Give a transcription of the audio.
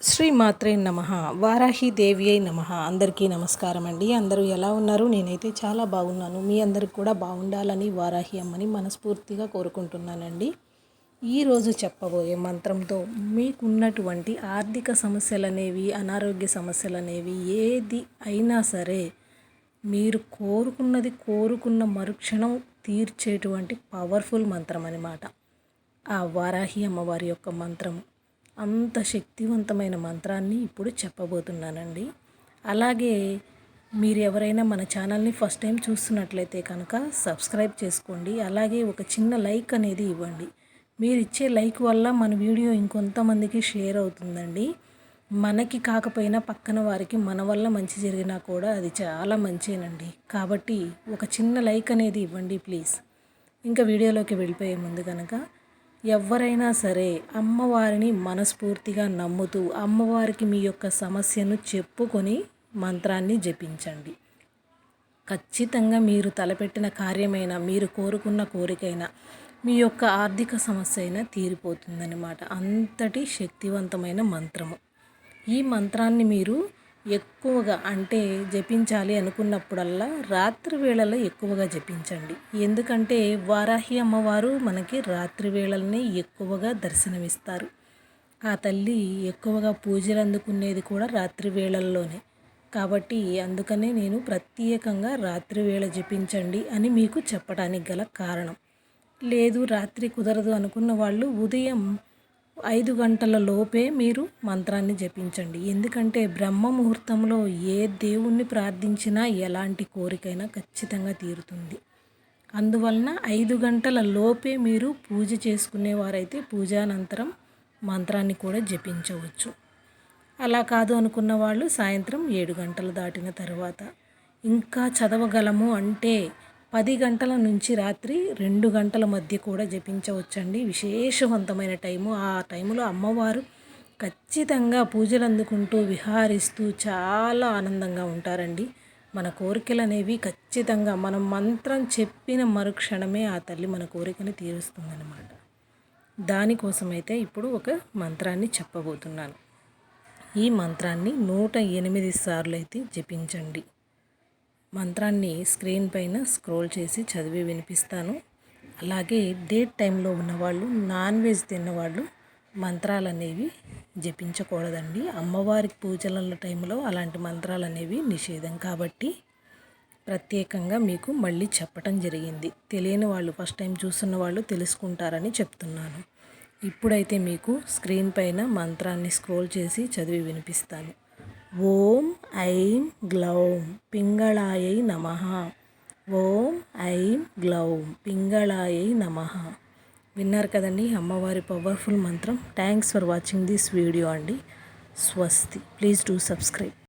శ్రీ మాత్రే నమ వారాహి దేవి అయి నమ. అందరికీ నమస్కారం అండి. అందరూ ఎలా ఉన్నారు? నేనైతే చాలా బాగున్నాను. మీ అందరికి కూడా బాగుండాలని వారాహి అమ్మని మనస్ఫూర్తిగా కోరుకుంటున్నానండి. ఈరోజు చెప్పబోయే మంత్రంతో మీకున్నటువంటి ఆర్థిక సమస్యలు అనేవి అనారోగ్య సమస్యలు అనేవి ఏది అయినా సరే మీరు కోరుకున్నది కోరుకున్న మరుక్షణం తీర్చేటువంటి పవర్ఫుల్ మంత్రం అనమాట ఆ వారాహి అమ్మవారి యొక్క మంత్రము అంత శక్తివంతమైన మంత్రాన్ని ఇప్పుడు చెప్పబోతున్నానండి. అలాగే మీరు ఎవరైనా మన ఛానల్ని ఫస్ట్ టైం చూస్తున్నట్లయితే కనుక సబ్స్క్రైబ్ చేసుకోండి. అలాగే ఒక చిన్న లైక్ అనేది ఇవ్వండి. మీరు ఇచ్చే లైక్ వల్ల మన వీడియో ఇంకొంతమందికి షేర్ అవుతుందండి. మనకి కాకపోయినా పక్కన వారికి మన వల్ల మంచి జరిగినా కూడా అది చాలా మంచేనండి. కాబట్టి ఒక చిన్న లైక్ అనేది ఇవ్వండి ప్లీజ్. ఇంకా వీడియోలోకి వెళ్ళిపోయే ముందు కనుక ఎవరైనా సరే అమ్మవారిని మనస్ఫూర్తిగా నమ్ముతూ అమ్మవారికి మీ యొక్క సమస్యను చెప్పుకొని మంత్రాన్ని జపించండి. ఖచ్చితంగా మీరు తలపెట్టిన కార్యమైనా మీరు కోరుకున్న కోరికైనా మీ యొక్క ఆర్థిక సమస్య అయినా తీరిపోతుందన్నమాట. అంతటి శక్తివంతమైన మంత్రము. ఈ మంత్రాన్ని మీరు ఎక్కువగా అంటే జపించాలి అనుకున్నప్పుడల్లా రాత్రి వేళలో ఎక్కువగా జపించండి. ఎందుకంటే వారాహి అమ్మవారు మనకి రాత్రి వేళలనే ఎక్కువగా దర్శనమిస్తారు. ఆ తల్లి ఎక్కువగా పూజలు అందుకునేది కూడా రాత్రి వేళల్లోనే. కాబట్టి అందుకనే నేను ప్రత్యేకంగా రాత్రి వేళ జపించండి అని మీకు చెప్పడానికి గల కారణం. లేదు రాత్రి కుదరదు అనుకున్న వాళ్ళు ఉదయం ఐదు గంటల లోపే మీరు మంత్రాన్ని జపించండి. ఎందుకంటే బ్రహ్మ ముహూర్తంలో ఏ దేవుణ్ణి ప్రార్థించినా ఎలాంటి కోరికైనా ఖచ్చితంగా తీరుతుంది. అందువలన ఐదు గంటల లోపే మీరు పూజ చేసుకునేవారైతే పూజానంతరం మంత్రాన్ని కూడా జపించవచ్చు. అలా కాదు అనుకున్న వాళ్ళు సాయంత్రం ఏడు గంటలు దాటిన తర్వాత ఇంకా చదవగలము అంటే పది గంటల నుంచి రాత్రి రెండు గంటల మధ్య కూడా జపించవచ్చండి. విశేషవంతమైన టైము. ఆ టైంలో అమ్మవారు ఖచ్చితంగా పూజలు అందుకుంటూ విహారిస్తూ చాలా ఆనందంగా ఉంటారండి. మన కోరికలు అనేవి ఖచ్చితంగా మనం మంత్రం చెప్పిన మరుక్షణమే ఆ తల్లి మన కోరికని తీరుస్తుందన్నమాట. దానికోసమైతే ఇప్పుడు ఒక మంత్రాన్ని చెప్పబోతున్నాను. ఈ మంత్రాన్ని నూట ఎనిమిది సార్లు అయితే జపించండి. మంత్రాన్ని స్క్రీన్ పైన స్క్రోల్ చేసి చదివి వినిపిస్తాను. అలాగే డేట్ టైంలో ఉన్నవాళ్ళు నాన్ వెజ్ తిన్నవాళ్ళు మంత్రాలు అనేవి జపించకూడదండి. అమ్మవారికి పూజల టైంలో అలాంటి మంత్రాలు అనేవి నిషేధం కాబట్టి ప్రత్యేకంగా మీకు మళ్ళీ చెప్పటం జరిగింది. తెలియని వాళ్ళు ఫస్ట్ టైం చూస్తున్న వాళ్ళు తెలుసుకుంటారని చెప్తున్నాను. ఇప్పుడైతే మీకు స్క్రీన్ పైన మంత్రాన్ని స్క్రోల్ చేసి చదివి వినిపిస్తాను. ఓం ఐం గ్లౌం పింగళాయై నమ. ఓం ఐం గ్లౌం పింగళాయై నమ. విన్నారు కదండి అమ్మవారి పవర్ఫుల్ మంత్రం. Thanks for watching this video అండి. స్వస్తి. Please do subscribe